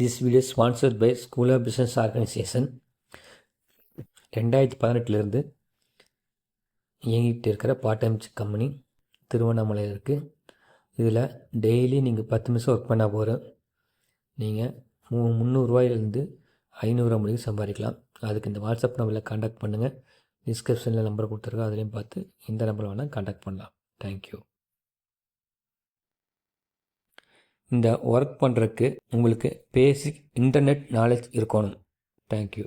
This video sponsored by school of business organisation ரெண்டாயிரத்தி பதினெட்டுலேருந்து இயங்கிட்டு இருக்கிற பார்ட் டைம் கம்பெனி திருவண்ணாமலையில் இருக்குது இதில் டெய்லி நீங்கள் பத்து நிமிஷம் ஒர்க் பண்ணால் போகிறோம் நீங்கள் மூ முந்நூறுரூவாயிலேருந்து ஐநூறுரூவா முடிவு சம்பாதிக்கலாம். அதுக்கு இந்த வாட்ஸ்அப் நம்பரில் காண்டாக்ட் பண்ணுங்கள் டிஸ்கிரிப்ஷனில் நம்பர் கொடுத்துருக்கோம் அதுலேயும் பார்த்து இந்த நம்பர் வேணால் காண்டாக்ட் பண்ணலாம். தேங்க்யூ இந்த ஒர்க் பண்ணுறதுக்கு உங்களுக்கு பேசிக் இன்டர்நெட் நாலேஜ் இருக்கணும். தேங்க்யூ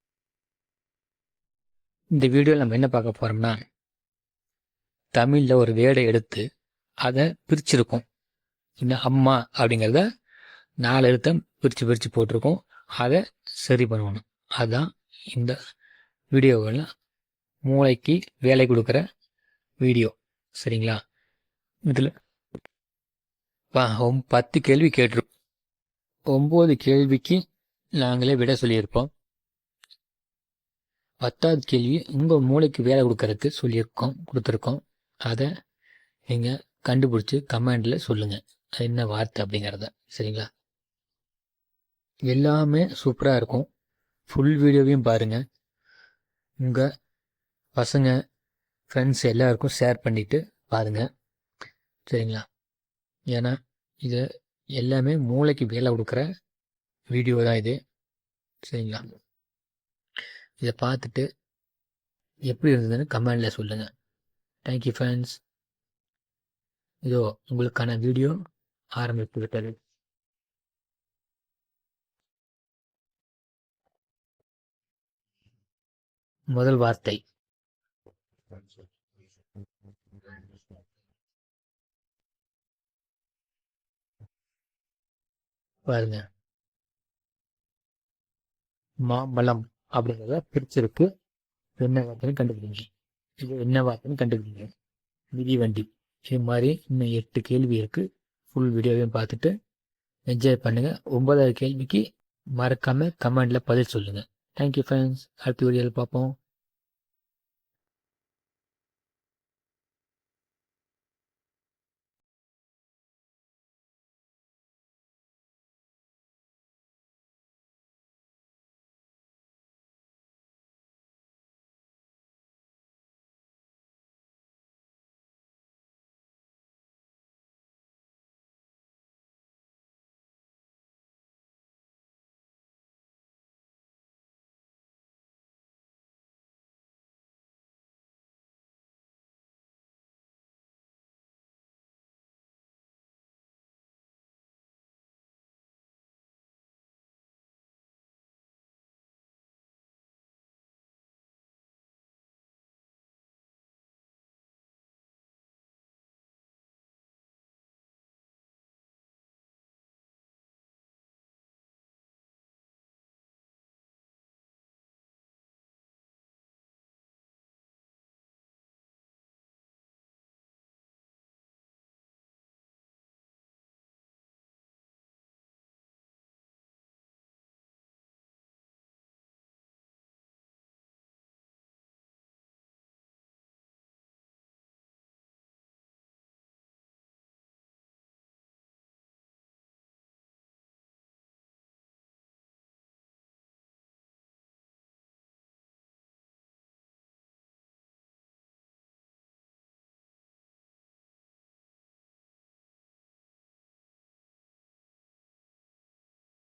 இந்த வீடியோவில் நம்ம என்ன பார்க்க போகிறோம்னா தமிழில் ஒரு வேடை எடுத்து அதை பிரிச்சிருக்கோம். இன்னும் அம்மா அப்படிங்கிறத நாலு எழுத்தம் பிரித்து பிரித்து போட்டிருக்கோம். அதை சரி பண்ணணும். அதுதான் இந்த வீடியோவில் மூளைக்கு வேலை கொடுக்குற வீடியோ. சரிங்களா? இதில் பத்து கேள்வி கேட்டிருக்கோம் ஒம்பது கேள்விக்கு நாங்களே விட சொல்லியிருப்போம். பத்தாவது கேள்வி உங்கள் மூளைக்கு வேலை கொடுக்கறதுக்கு சொல்லியிருக்கோம் கொடுத்துருக்கோம். அதை நீங்கள் கண்டுபிடிச்சி கமெண்டில் சொல்லுங்கள் அது என்ன வார்த்தை அப்படிங்கிறத. சரிங்களா? எல்லாமே சூப்பராக இருக்கும். ஃபுல் வீடியோவையும் பாருங்கள் உங்கள் பசங்க ஃப்ரெண்ட்ஸ் எல்லாருக்கும் ஷேர் பண்ணிவிட்டு பாருங்கள் சரிங்களா? ஏன்னா இது எல்லாமே மூளைக்கு வேலை கொடுக்குற வீடியோ தான் இது. சரிங்களா? இதை பார்த்துட்டு எப்படி இருந்ததுன்னு கமெண்டில் சொல்லுங்கள் தேங்க்யூ ஃப்ரெண்ட்ஸ் இதோ உங்களுக்கான வீடியோ ஆரம்பித்து விட்டது. முதல் வார்த்தை. பாருங்க. மாம்பழம். அப்படிங்கிறத பிரிச்சிருக்கு. என்ன வார்த்தைன்னு கண்டுபிடிங்க. இது என்ன வார்த்தைன்னு கண்டுபிடிங்க. மிதிவண்டி இது மாதிரி இன்னும் எட்டு கேள்வி இருக்குது ஃபுல் வீடியோவையும் பார்த்துட்டு என்ஜாய் பண்ணுங்கள் ஒன்பதாவது கேள்விக்கு மறக்காமல் கமெண்டில் பதில் சொல்லுங்கள் தேங்க்யூ ஃப்ரெண்ட்ஸ் அடுத்த வீடியோவில் பார்ப்போம்.